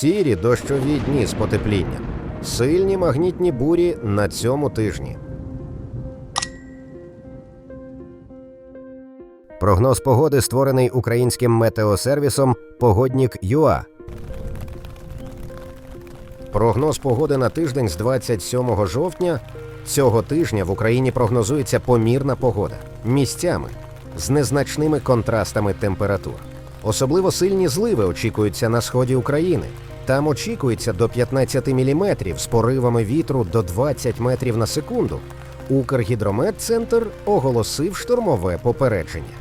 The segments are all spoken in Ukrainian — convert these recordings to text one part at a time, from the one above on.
Сірі дощові дні з потеплінням. Сильні магнітні бурі на цьому тижні. Прогноз погоди створений українським метеосервісом Погоднік ЮА. Прогноз погоди на тиждень з 27 жовтня. Цього тижня в Україні прогнозується помірна погода місцями з незначними контрастами температур. Особливо сильні зливи очікуються на сході України. Там очікується до 15 мм з поривами вітру до 20 метрів на секунду. Укргідрометцентр оголосив штормове попередження.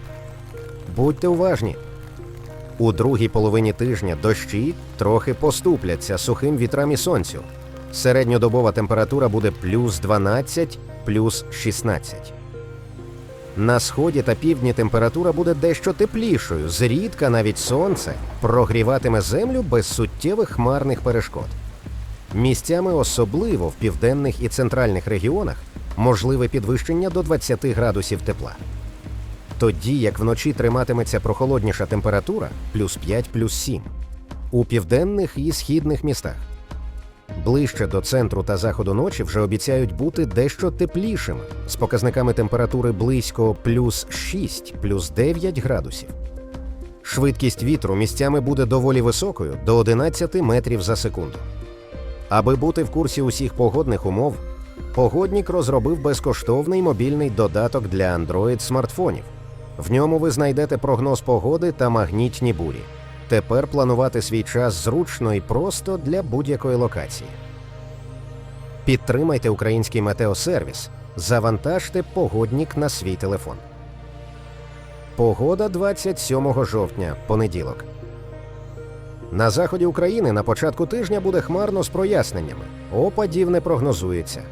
Будьте уважні. У другій половині тижня дощі трохи поступляться сухим вітрам і сонцю. Середньодобова температура буде плюс 12, плюс 16. На сході та півдні температура буде дещо теплішою, зрідка навіть сонце прогріватиме землю без суттєвих хмарних перешкод. Місцями, особливо в південних і центральних регіонах, можливе підвищення до 20 градусів тепла. Тоді як вночі триматиметься прохолодніша температура плюс 5 плюс 7 у південних і східних містах. Ближче до центру та заходу ночі вже обіцяють бути дещо теплішими з показниками температури близько плюс 6 плюс 9 градусів. Швидкість вітру місцями буде доволі високою до 11 метрів за секунду. Аби бути в курсі усіх погодних умов, погоднік розробив безкоштовний мобільний додаток для Android смартфонів. В ньому ви знайдете прогноз погоди та магнітні бурі. Тепер планувати свій час зручно і просто для будь-якої локації. Підтримайте український метеосервіс. Завантажте погоднік на свій телефон. Погода 27 жовтня, понеділок. На заході України на початку тижня буде хмарно з проясненнями. Опадів не прогнозується.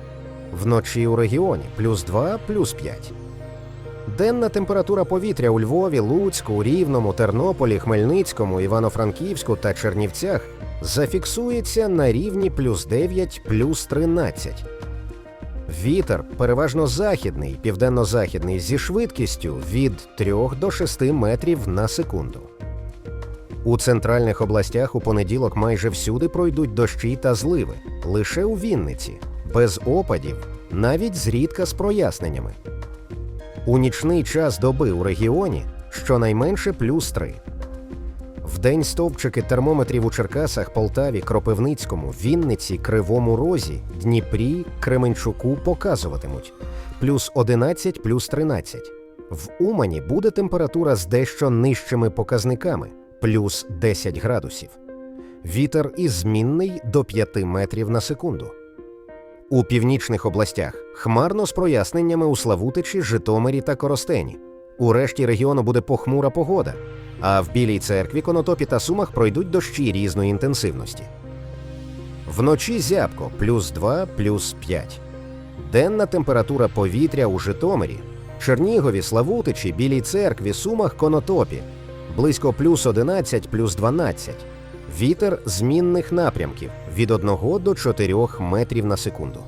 Вночі у регіоні плюс 2, плюс 5. Денна температура повітря у Львові, Луцьку, Рівному, Тернополі, Хмельницькому, Івано-Франківську та Чернівцях зафіксується на рівні плюс 9, плюс 13. Вітер переважно західний, південно-західний зі швидкістю від 3 до 6 метрів на секунду. У центральних областях у понеділок майже всюди пройдуть дощі та зливи, лише у Вінниці, без опадів, навіть зрідка з проясненнями. У нічний час доби у регіоні щонайменше плюс 3. Вдень стовпчики термометрів у Черкасах, Полтаві, Кропивницькому, Вінниці, Кривому Розі, Дніпрі, Кременчуку показуватимуть плюс 11, плюс 13. В Умані буде температура з дещо нижчими показниками плюс 10 градусів. Вітер із змінний до 5 метрів на секунду. У північних областях хмарно з проясненнями у Славутичі, Житомирі та Коростені. У решті регіону буде похмура погода, а в Білій церкві, Конотопі та Сумах пройдуть дощі різної інтенсивності. Вночі зябко плюс 2, плюс 5. Денна температура повітря у Житомирі, Чернігові, Славутичі, Білій церкві, Сумах, Конотопі близько плюс 11, плюс 12. Вітер змінних напрямків від 1 до 4 метрів на секунду.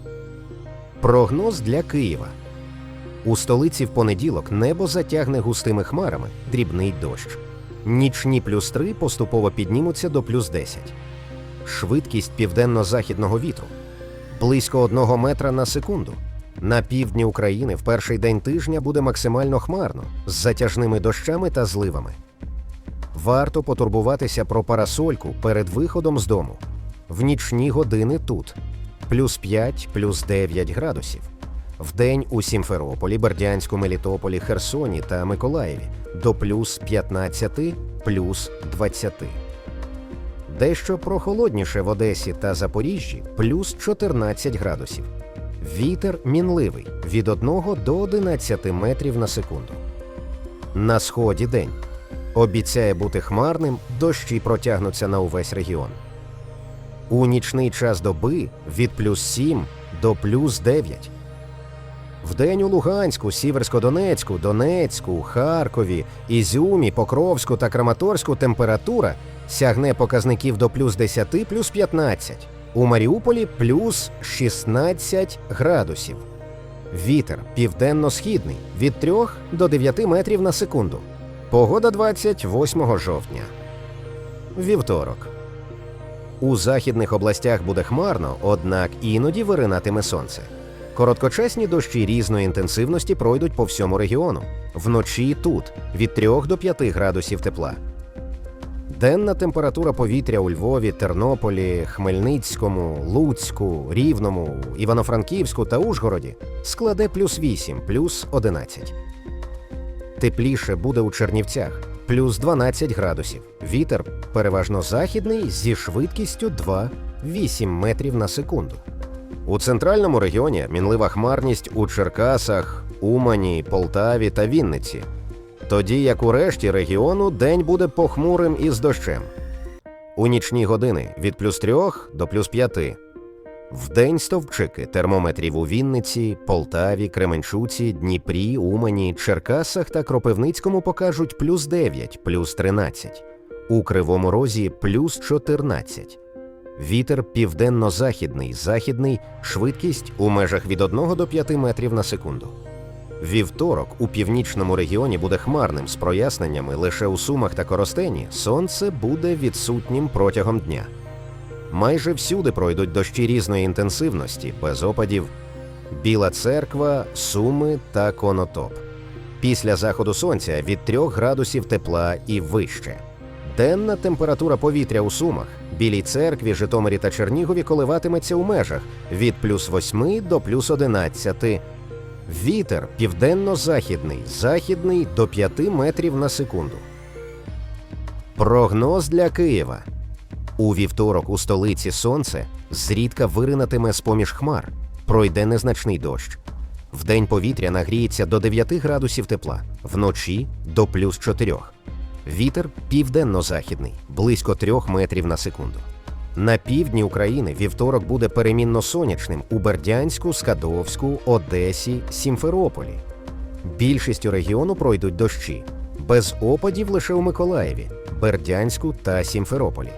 Прогноз для Києва. У столиці в понеділок небо затягне густими хмарами, дрібний дощ. Нічні плюс 3 поступово піднімуться до плюс 10. Швидкість південно-західного вітру близько 1 метра на секунду. На півдні України в перший день тижня буде максимально хмарно з затяжними дощами та зливами. Варто потурбуватися про парасольку перед виходом з дому. В нічні години тут плюс 5, плюс 9 градусів. Вдень у Сімферополі, Бердянську, Мелітополі, Херсоні та Миколаєві до плюс 15, плюс 20. Дещо прохолодніше в Одесі та Запоріжжі плюс 14 градусів. Вітер мінливий від 1 до 11 метрів на секунду. На сході день. Обіцяє бути хмарним, дощі протягнуться на увесь регіон. У нічний час доби від плюс 7 до плюс 9. Вдень у Луганську, Сіверсько-Донецьку, Донецьку, Харкові, Ізюмі, Покровську та Краматорську температура сягне показників до плюс 10, плюс 15. У Маріуполі плюс 16 градусів. Вітер південно-східний від 3 до 9 метрів на секунду. Погода 28 жовтня. Вівторок. У західних областях буде хмарно, однак іноді виринатиме сонце. Короткочасні дощі різної інтенсивності пройдуть по всьому регіону. Вночі тут від 3 до 5 градусів тепла. Денна температура повітря у Львові, Тернополі, Хмельницькому, Луцьку, Рівному, Івано-Франківську та Ужгороді складе плюс 8, плюс 11. Тепліше буде у Чернівцях плюс 12 градусів. Вітер переважно західний зі швидкістю 2-8 метрів на секунду. У центральному регіоні мінлива хмарність у Черкасах, Умані, Полтаві та Вінниці. Тоді як у решті регіону день буде похмурим і з дощем. У нічні години від плюс 3 до плюс 5. Вдень стовпчики термометрів у Вінниці, Полтаві, Кременчуці, Дніпрі, Умані, Черкасах та Кропивницькому покажуть плюс 9, плюс 13. У Кривому Розі плюс 14. Вітер південно-західний, західний, швидкість у межах від 1 до 5 метрів на секунду. Вівторок у північному регіоні буде хмарним з проясненнями лише у Сумах та Коростені сонце буде відсутнім протягом дня. Майже всюди пройдуть дощі різної інтенсивності, без опадів. Біла церква, Суми та Конотоп. Після заходу сонця від 3 градусів тепла і вище. Денна температура повітря у Сумах, Білій церкві, Житомирі та Чернігові коливатиметься у межах від плюс 8 до плюс 11. Вітер південно-західний, західний до 5 метрів на секунду. Прогноз для Києва. У вівторок у столиці сонце зрідка виринатиме з-поміж хмар, пройде незначний дощ. Вдень повітря нагріється до 9 градусів тепла, вночі до плюс 4. Вітер південно-західний, близько 3 метрів на секунду. На півдні України вівторок буде перемінно сонячним у Бердянську, Скадовську, Одесі, Сімферополі. Більшістю регіону пройдуть дощі, без опадів лише у Миколаєві, Бердянську та Сімферополі.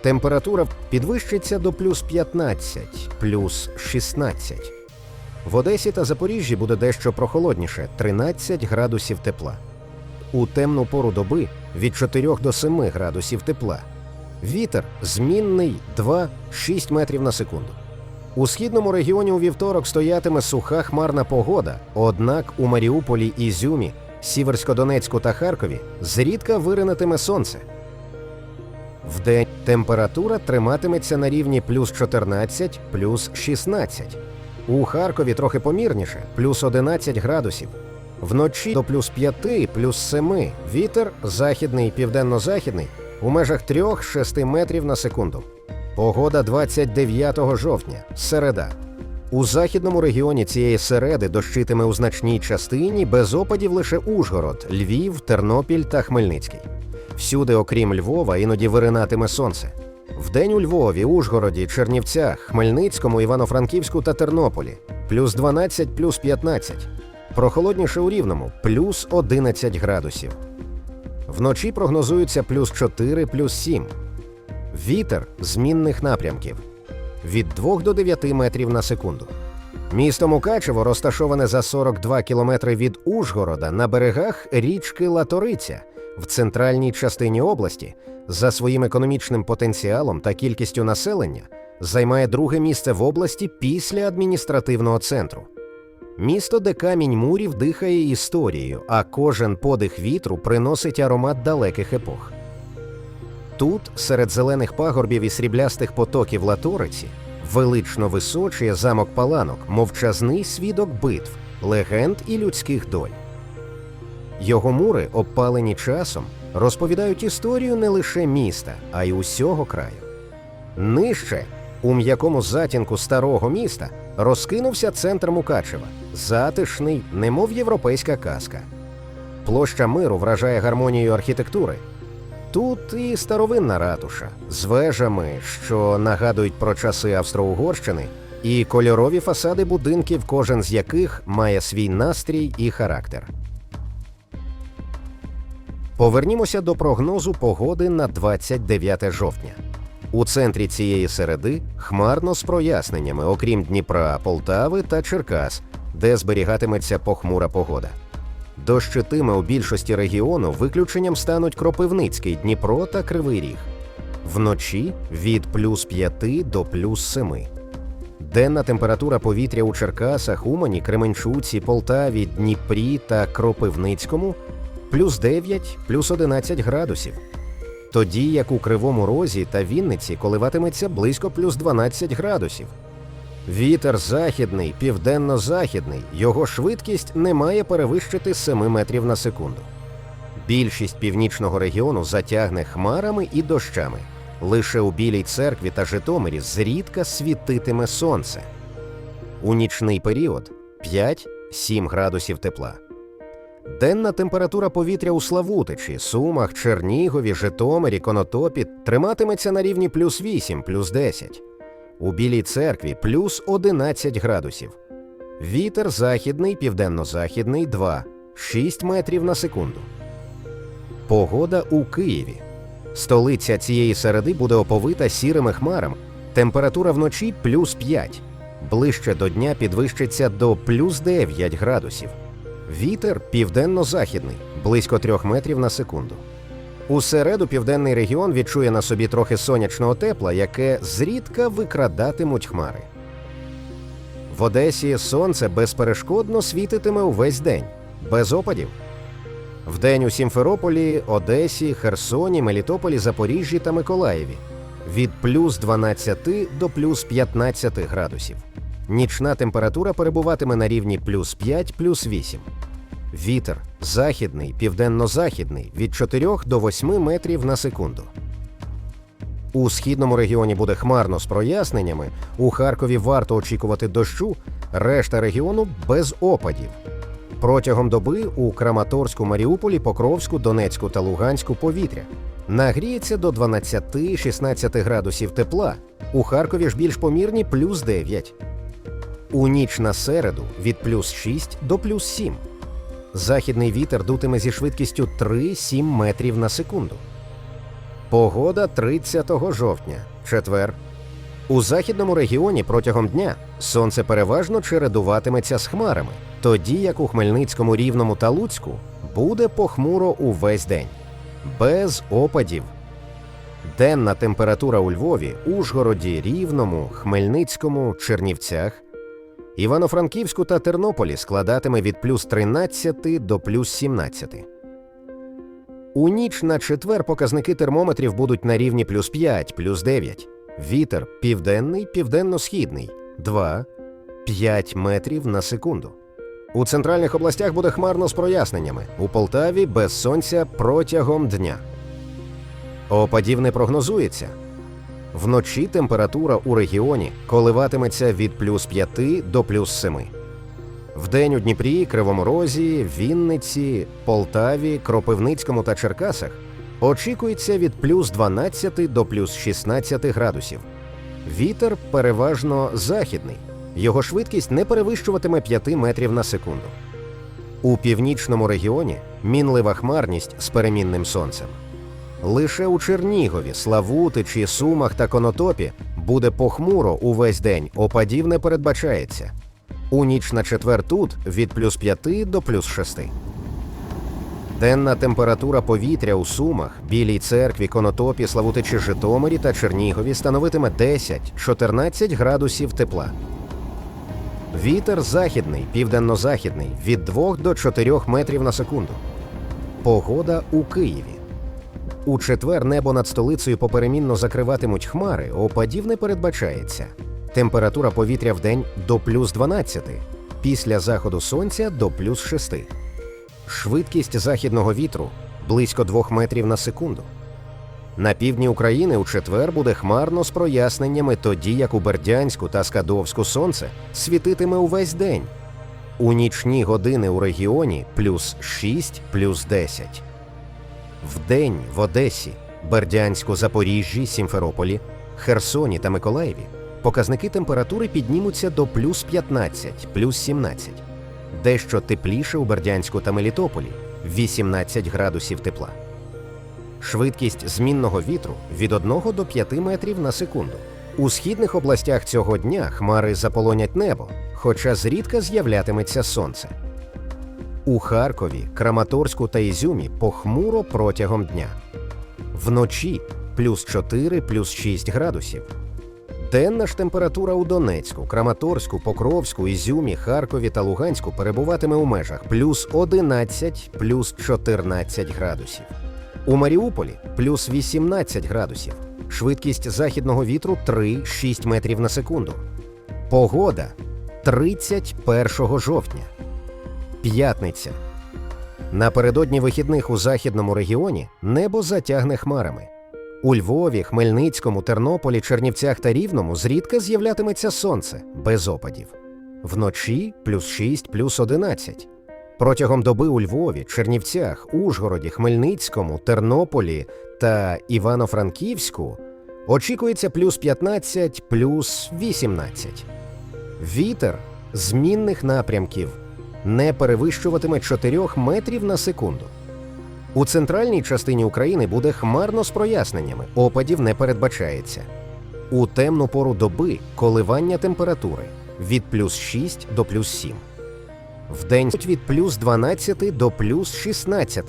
Температура підвищиться до плюс 15, плюс 16. В Одесі та Запоріжжі буде дещо прохолодніше 13 градусів тепла. У темну пору доби від 4 до 7 градусів тепла. Вітер змінний 2-6 метрів на секунду. У східному регіоні у вівторок стоятиме суха хмарна погода, однак у Маріуполі, Ізюмі, Сіверськодонецьку та Харкові зрідка виринатиме сонце. Вдень температура триматиметься на рівні плюс 14, плюс 16. У Харкові трохи помірніше, плюс 11 градусів. Вночі до плюс 5, плюс 7. Вітер західний, південно-західний у межах 3-6 метрів на секунду. Погода 29 жовтня, середа. У західному регіоні цієї середи дощитиме у значній частині без опадів лише Ужгород, Львів, Тернопіль та Хмельницький. Всюди, окрім Львова, іноді виринатиме сонце. Вдень у Львові, Ужгороді, Чернівцях, Хмельницькому, Івано-Франківську та Тернополі плюс 12, плюс 15. Прохолодніше у Рівному плюс 11 градусів. Вночі прогнозується плюс 4, плюс 7. Вітер змінних напрямків від 2 до 9 метрів на секунду. Місто Мукачево розташоване за 42 кілометри від Ужгорода на берегах річки Латориця в центральній частині області за своїм економічним потенціалом та кількістю населення займає друге місце в області після адміністративного центру. Місто, де камінь мурів дихає історією, а кожен подих вітру приносить аромат далеких епох. Тут, серед зелених пагорбів і сріблястих потоків Латориці, велично височує замок Паланок, мовчазний свідок битв, легенд і людських доль. Його мури, обпалені часом, розповідають історію не лише міста, а й усього краю. Нижче, у м'якому затінку старого міста, розкинувся центр Мукачева, затишний, немов європейська казка. Площа миру вражає гармонією архітектури. Тут і старовинна ратуша з вежами, що нагадують про часи Австро-Угорщини, і кольорові фасади будинків, кожен з яких має свій настрій і характер. Повернімося до прогнозу погоди на 29 жовтня. У центрі цієї середи хмарно з проясненнями, окрім Дніпра, Полтави та Черкас, де зберігатиметься похмура погода. Дощитиме у більшості регіону виключенням стануть Кропивницький, Дніпро та Кривий Ріг. Вночі від плюс 5 до плюс 7. Денна температура повітря у Черкасах, Умані, Кременчуці, Полтаві, Дніпрі та Кропивницькому плюс 9, плюс 11 градусів. Тоді як у Кривому Розі та Вінниці коливатиметься близько плюс 12 градусів. Вітер західний, південно-західний, його швидкість не має перевищити 7 метрів на секунду. Більшість північного регіону затягне хмарами і дощами. Лише у Білій церкві та Житомирі зрідка світитиме сонце. У нічний період 5-7 градусів тепла. Денна температура повітря у Славутичі, Сумах, Чернігові, Житомирі, Конотопі триматиметься на рівні плюс 8, плюс 10. У Білій церкві плюс 11 градусів. Вітер західний, південно-західний 2, 6 метрів на секунду. Погода у Києві. Столиця цієї середи буде оповита сірими хмарами. Температура вночі плюс 5. Ближче до дня підвищиться до плюс 9 градусів. Вітер південно-західний, близько 3 метрів на секунду. У середу південний регіон відчує на собі трохи сонячного тепла, яке зрідка викрадатимуть хмари. В Одесі сонце безперешкодно світитиме увесь день, без опадів. Вдень у Сімферополі, Одесі, Херсоні, Мелітополі, Запоріжжі та Миколаєві від плюс 12 до плюс 15 градусів. Нічна температура перебуватиме на рівні плюс 5, плюс 8. Вітер західний, південно-західний від 4 до 8 метрів на секунду. У східному регіоні буде хмарно з проясненнями. У Харкові варто очікувати дощу, решта регіону без опадів. Протягом доби у Краматорську, Маріуполі, Покровську, Донецьку та Луганську повітря нагріється до 12-16 градусів тепла. У Харкові ж більш помірні плюс 9. У ніч на середу від плюс 6 до плюс 7. Західний вітер дутиме зі швидкістю 3-7 метрів на секунду. Погода 30 жовтня, четвер. У західному регіоні протягом дня сонце переважно чередуватиметься з хмарами, тоді як у Хмельницькому, Рівному та Луцьку буде похмуро увесь день, без опадів. Денна температура у Львові, Ужгороді, Рівному, Хмельницькому, Чернівцях, Івано-Франківську та Тернополі складатиме від плюс 13 до плюс 17. У ніч на четвер показники термометрів будуть на рівні плюс 5, плюс 9. Вітер південний, південно-східний 2, 5 метрів на секунду. У центральних областях буде хмарно з проясненнями. У Полтаві без сонця протягом дня. Опадів не прогнозується. Вночі температура у регіоні коливатиметься від плюс 5 до плюс 7. Вдень у Дніпрі, Кривому Розі, Вінниці, Полтаві, Кропивницькому та Черкасах очікується від плюс 12 до плюс 16 градусів. Вітер переважно західний. Його швидкість не перевищуватиме 5 метрів на секунду. У північному регіоні мінлива хмарність з перемінним сонцем. Лише у Чернігові, Славутичі, Сумах та Конотопі буде похмуро увесь день, опадів не передбачається. У ніч на четвер тут від плюс 5 до плюс 6. Денна температура повітря у Сумах, Білій церкві, Конотопі, Славутичі, Житомирі та Чернігові становитиме 10-14 градусів тепла. Вітер західний, південно-західний від 2 до 4 метрів на секунду. Погода у Києві. У четвер небо над столицею поперемінно закриватимуть хмари, опадів не передбачається. Температура повітря в день до плюс 12, після заходу сонця до плюс 6. Швидкість західного вітру близько 2 метрів на секунду. На півдні України у четвер буде хмарно з проясненнями, тоді як у Бердянську та Скадовську сонце світитиме увесь день. У нічні години у регіоні плюс 6, плюс 10. Вдень в Одесі, Бердянську, Запоріжжі, Сімферополі, Херсоні та Миколаєві показники температури піднімуться до плюс 15, плюс 17. Дещо тепліше у Бердянську та Мелітополі 18 градусів тепла. Швидкість змінного вітру від 1 до 5 метрів на секунду. У східних областях цього дня хмари заполонять небо, хоча зрідка з'являтиметься сонце. У Харкові, Краматорську та Ізюмі похмуро протягом дня. Вночі плюс 4, плюс 6 градусів. Денна ж температура у Донецьку, Краматорську, Покровську, Ізюмі, Харкові та Луганську перебуватиме у межах плюс 11, плюс 14 градусів. У Маріуполі плюс 18 градусів. Швидкість західного вітру 3-6 метрів на секунду. Погода 31 жовтня. П'ятниця. Напередодні вихідних у західному регіоні небо затягне хмарами. У Львові, Хмельницькому, Тернополі, Чернівцях та Рівному зрідка з'являтиметься сонце без опадів. Вночі плюс 6, плюс 11. Протягом доби у Львові, Чернівцях, Ужгороді, Хмельницькому, Тернополі та Івано-Франківську очікується плюс 15, плюс 18. Вітер змінних напрямків не перевищуватиме 4 метрів на секунду. У центральній частині України буде хмарно з проясненнями, опадів не передбачається. У темну пору доби коливання температури від плюс 6 до плюс 7. Вдень від плюс 12 до плюс 16.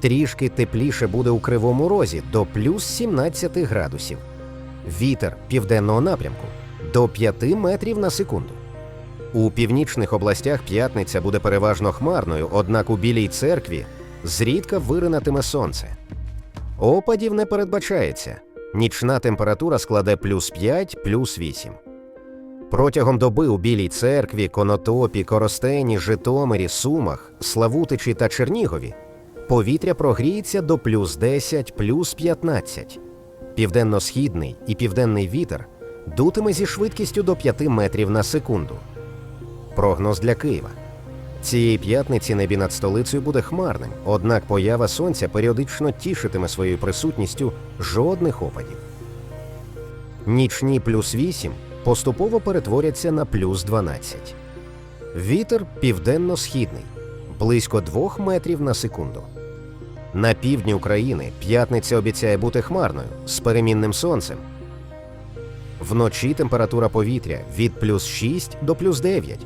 Трішки тепліше буде у кривому розі до плюс 17 градусів. Вітер південного напрямку до 5 метрів на секунду. У північних областях п'ятниця буде переважно хмарною, однак у білій церкві зрідка виринатиме сонце. Опадів не передбачається. Нічна температура складе плюс 5, плюс 8. Протягом доби у Білій церкві, Конотопі, Коростені, Житомирі, Сумах, Славутичі та Чернігові повітря прогріється до плюс 10, плюс 15. Південно-східний і південний вітер дутиме зі швидкістю до 5 метрів на секунду. Прогноз для Києва. Цієї п'ятниці небі над столицею буде хмарним, однак поява сонця періодично тішитиме своєю присутністю жодних опадів. Нічні плюс 8 поступово перетворяться на плюс 12. Вітер південно-східний близько 2 метрів на секунду. На півдні України п'ятниця обіцяє бути хмарною з перемінним сонцем. Вночі температура повітря від плюс 6 до плюс 9.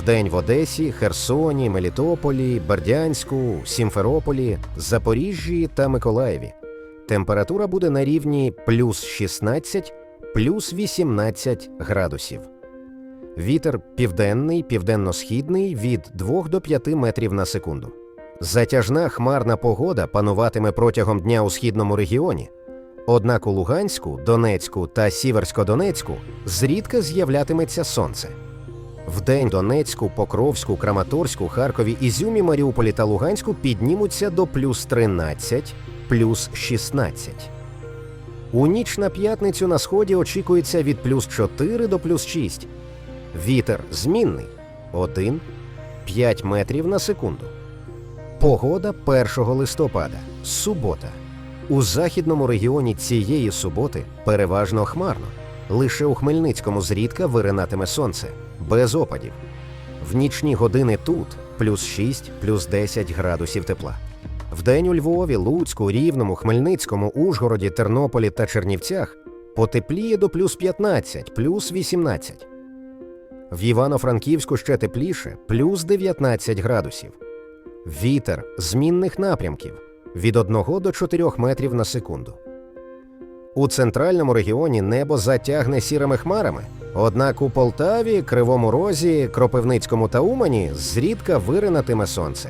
Вдень в Одесі, Херсоні, Мелітополі, Бердянську, Сімферополі, Запоріжжі та Миколаєві. Температура буде на рівні плюс 16, плюс 18 градусів. Вітер південний, південно-східний від 2 до 5 метрів на секунду. Затяжна хмарна погода пануватиме протягом дня у східному регіоні. Однак у Луганську, Донецьку та Сіверсько-Донецьку зрідка з'являтиметься сонце. Вдень Донецьку, Покровську, Краматорську, Харкові, Ізюмі, Маріуполі та Луганську піднімуться до плюс 13, плюс 16. У ніч на п'ятницю на сході очікується від плюс 4 до плюс 6. Вітер змінний 1, 5 метрів на секунду. Погода 1 листопада. Субота. У західному регіоні цієї суботи переважно хмарно. Лише у Хмельницькому зрідка виринатиме сонце, без опадів. В нічні години тут плюс 6, плюс 10 градусів тепла. Вдень у Львові, Луцьку, Рівному, Хмельницькому, Ужгороді, Тернополі та Чернівцях потепліє до плюс 15, плюс 18. В Івано-Франківську ще тепліше плюс 19 градусів. Вітер змінних напрямків від 1 до 4 метрів на секунду. У центральному регіоні небо затягне сірими хмарами, однак у Полтаві, Кривому Розі, Кропивницькому та Умані зрідка виринатиме сонце.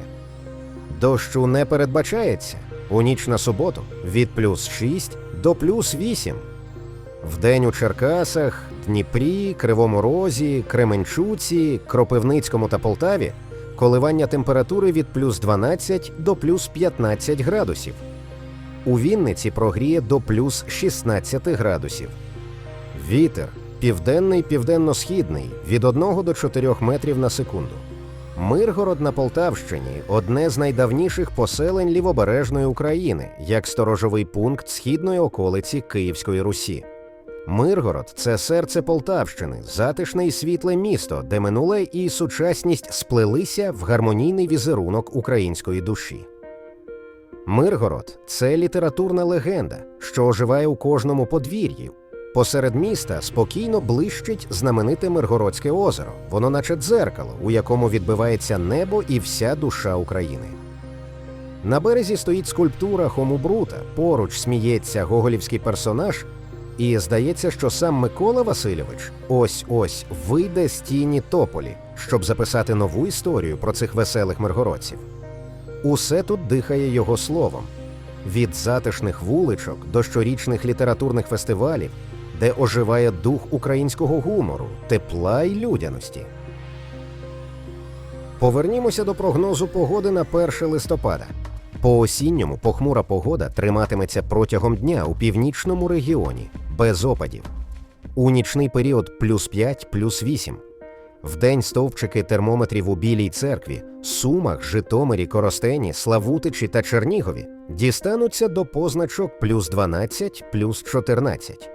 Дощу не передбачається у ніч на суботу від плюс 6 до плюс 8. Вдень у Черкасах, Дніпрі, Кривому Розі, Кременчуці, Кропивницькому та Полтаві коливання температури від плюс 12 до плюс 15 градусів. У Вінниці прогріє до плюс 16 градусів. Вітер південний південно-східний від 1 до 4 метрів на секунду. Миргород на Полтавщині одне з найдавніших поселень лівобережної України, як сторожовий пункт східної околиці Київської Русі. Миргород це серце Полтавщини, затишне і світле місто, де минуле і сучасність сплелися в гармонійний візерунок української душі. Миргород це літературна легенда, що оживає у кожному подвір'ї. Посеред міста спокійно блищить знамените Миргородське озеро, воно наче дзеркало, у якому відбивається небо і вся душа України. На березі стоїть скульптура Хомубрута, поруч сміється гоголівський персонаж, і здається, що сам Микола Васильович ось ось вийде з тіні тополі, щоб записати нову історію про цих веселих миргородців. Усе тут дихає його словом від затишних вуличок до щорічних літературних фестивалів, де оживає дух українського гумору, тепла й людяності. Повернімося до прогнозу погоди на 1 листопада. По осінньому похмура погода триматиметься протягом дня у північному регіоні без опадів. У нічний період плюс 5, плюс 8. Вдень стовпчики термометрів у Білій церкві, Сумах, Житомирі, Коростені, Славутичі та Чернігові дістануться до позначок плюс 12, плюс 14.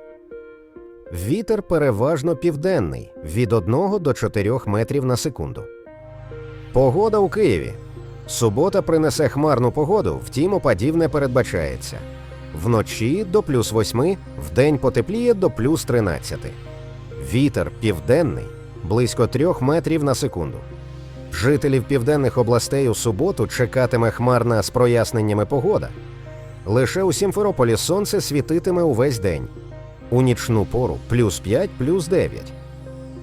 Вітер переважно південний від 1 до 4 метрів на секунду. Погода у Києві. Субота принесе хмарну погоду, втім опадів не передбачається. Вночі до плюс 8, вдень потепліє до плюс 13. Вітер південний близько 3 метрів на секунду. Жителів південних областей у суботу чекатиме хмарна з проясненнями погода. Лише у Сімферополі сонце світитиме увесь день. У нічну пору плюс 5, плюс 9.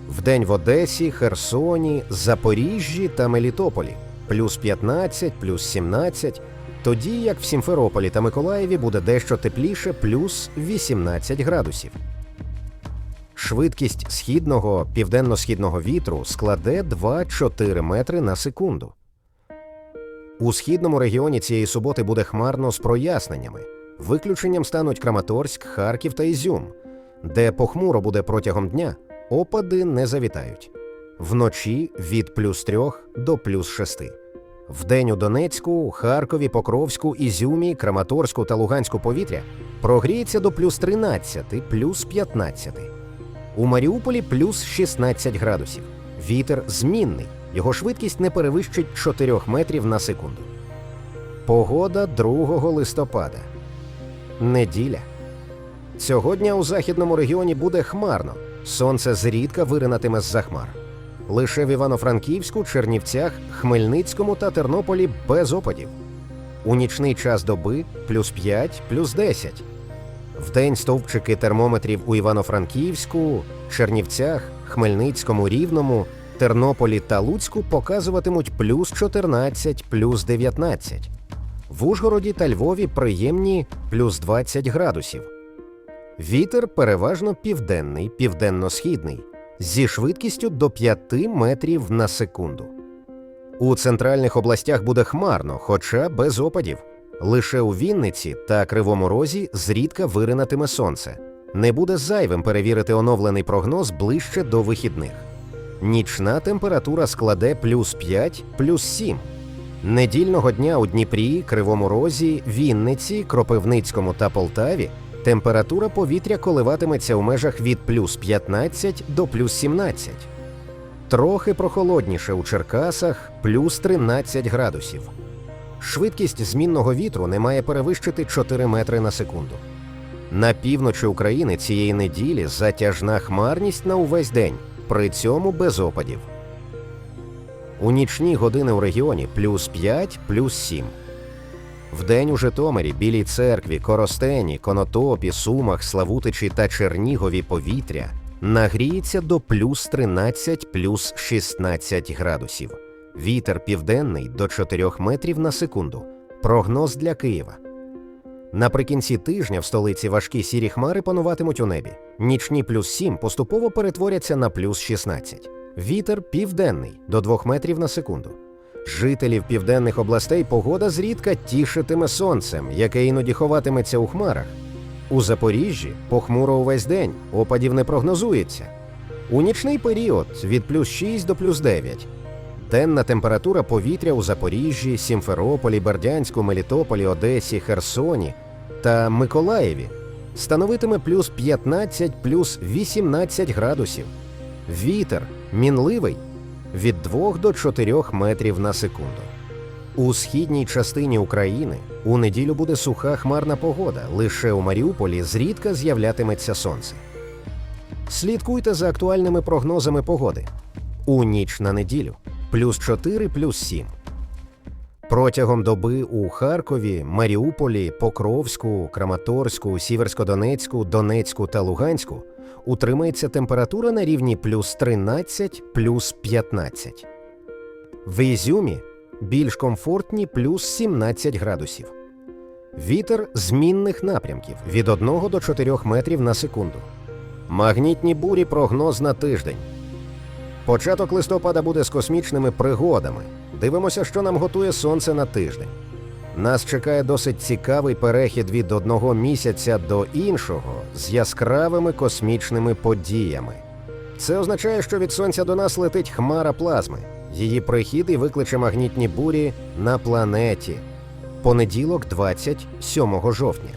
Вдень в Одесі, Херсоні, Запоріжжі та Мелітополі плюс 15, плюс 17, тоді як в Сімферополі та Миколаєві буде дещо тепліше плюс 18 градусів. Швидкість східного південно-східного вітру складе 2-4 метри на секунду. У східному регіоні цієї суботи буде хмарно з проясненнями. Виключенням стануть Краматорськ, Харків та Ізюм, де похмуро буде протягом дня, опади не завітають. Вночі від плюс 3 до плюс 6. Вдень у Донецьку, Харкові, Покровську, Ізюмі, Краматорську та Луганську повітря прогріється до плюс 13, плюс 15. У Маріуполі плюс 16 градусів. Вітер змінний. Його швидкість не перевищить 4 метрів на секунду. Погода 2 листопада. Неділя. Цього дня у західному регіоні буде хмарно. Сонце зрідка виринатиме з-за хмар. Лише в Івано-Франківську, Чернівцях, Хмельницькому та Тернополі без опадів. У нічний час доби плюс 5, плюс 10. Вдень стовпчики термометрів у Івано-Франківську, Чернівцях, Хмельницькому, Рівному, Тернополі та Луцьку показуватимуть плюс 14, плюс 19. В Ужгороді та Львові приємні плюс 20 градусів. Вітер переважно південний, південно-східний, зі швидкістю до 5 метрів на секунду. У центральних областях буде хмарно, хоча без опадів. Лише у Вінниці та Кривому Розі зрідка виринатиме сонце. Не буде зайвим перевірити оновлений прогноз ближче до вихідних. Нічна температура складе плюс 5, плюс 7. Недільного дня у Дніпрі, Кривому Розі, Вінниці, Кропивницькому та Полтаві температура повітря коливатиметься у межах від плюс 15 до плюс 17. Трохи прохолодніше у Черкасах плюс 13 градусів. Швидкість змінного вітру не має перевищити 4 метри на секунду. На півночі України цієї неділі затяжна хмарність на увесь день, при цьому без опадів. У нічні години у регіоні плюс 5, плюс 7. Вдень у Житомирі, Білій церкві, Коростені, Конотопі, Сумах, Славутичі та Чернігові повітря нагріється до плюс 13, плюс 16 градусів. Вітер південний до 4 метрів на секунду. Прогноз для Києва. Наприкінці тижня в столиці важкі сірі хмари пануватимуть у небі. Нічні плюс 7 поступово перетворяться на плюс 16. Вітер південний до 2 метрів на секунду. Жителів південних областей погода зрідка тішитиме сонцем, яке іноді ховатиметься у хмарах. У Запоріжжі похмуро увесь день, опадів не прогнозується. У нічний період від плюс 6 до плюс 9. Денна температура повітря у Запоріжжі, Сімферополі, Бердянську, Мелітополі, Одесі, Херсоні та Миколаєві становитиме плюс 15, плюс 18 градусів. Вітер мінливий від 2 до 4 метрів на секунду. У східній частині України у неділю буде суха хмарна погода. Лише у Маріуполі зрідка з'являтиметься сонце. Слідкуйте за актуальними прогнозами погоди. У ніч на неділю плюс 4, плюс 7. Протягом доби у Харкові, Маріуполі, Покровську, Краматорську, Сіверськодонецьку, Донецьку та Луганську утримається температура на рівні плюс 13, плюс 15. В Ізюмі більш комфортні плюс 17 градусів. Вітер змінних напрямків від 1 до 4 метрів на секунду. Магнітні бурі прогноз на тиждень. Початок листопада буде з космічними пригодами. Дивимося, що нам готує сонце на тиждень. Нас чекає досить цікавий перехід від одного місяця до іншого з яскравими космічними подіями. Це означає, що від сонця до нас летить хмара плазми. Її прихід і викличе магнітні бурі на планеті. Понеділок, 27 жовтня.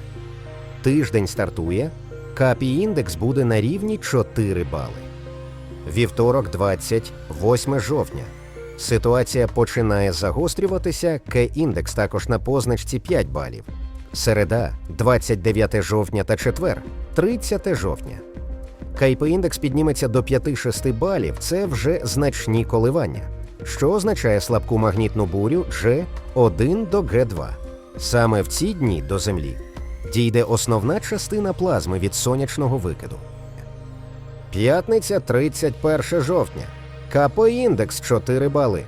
Тиждень стартує. Капі індекс буде на рівні 4 бали. Вівторок, 28 жовтня. Ситуація починає загострюватися. К-індекс також на позначці 5 балів. Середа, 29 жовтня та четвер, 30 жовтня. КП-індекс підніметься до 5-6 балів. Це вже значні коливання, що означає слабку магнітну бурю G1 до G2. Саме в ці дні до Землі дійде основна частина плазми від сонячного викиду. П'ятниця 31 жовтня. КП-індекс 4 бали.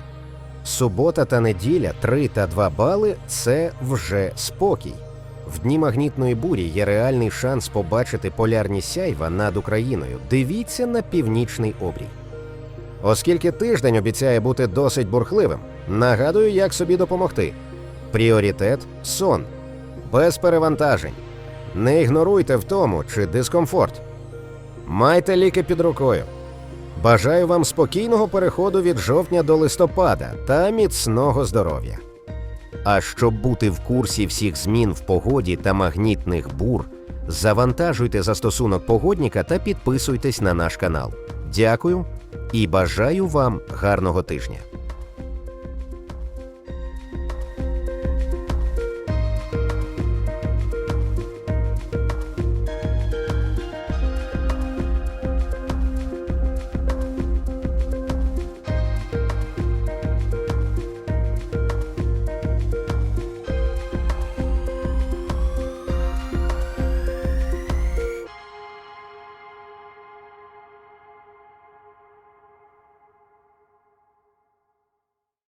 Субота та неділя 3 та 2 бали це вже спокій. В дні магнітної бурі є реальний шанс побачити полярні сяйва над Україною. Дивіться на північний обрій. Оскільки тиждень обіцяє бути досить бурхливим, нагадую, як собі допомогти. Пріоритет сон. Без перевантажень. Не ігноруйте втому чи дискомфорт. Майте ліки під рукою. Бажаю вам спокійного переходу від жовтня до листопада та міцного здоров'я. А щоб бути в курсі всіх змін в погоді та магнітних бур, завантажуйте застосунок погодніка та підписуйтесь на наш канал. Дякую і бажаю вам гарного тижня.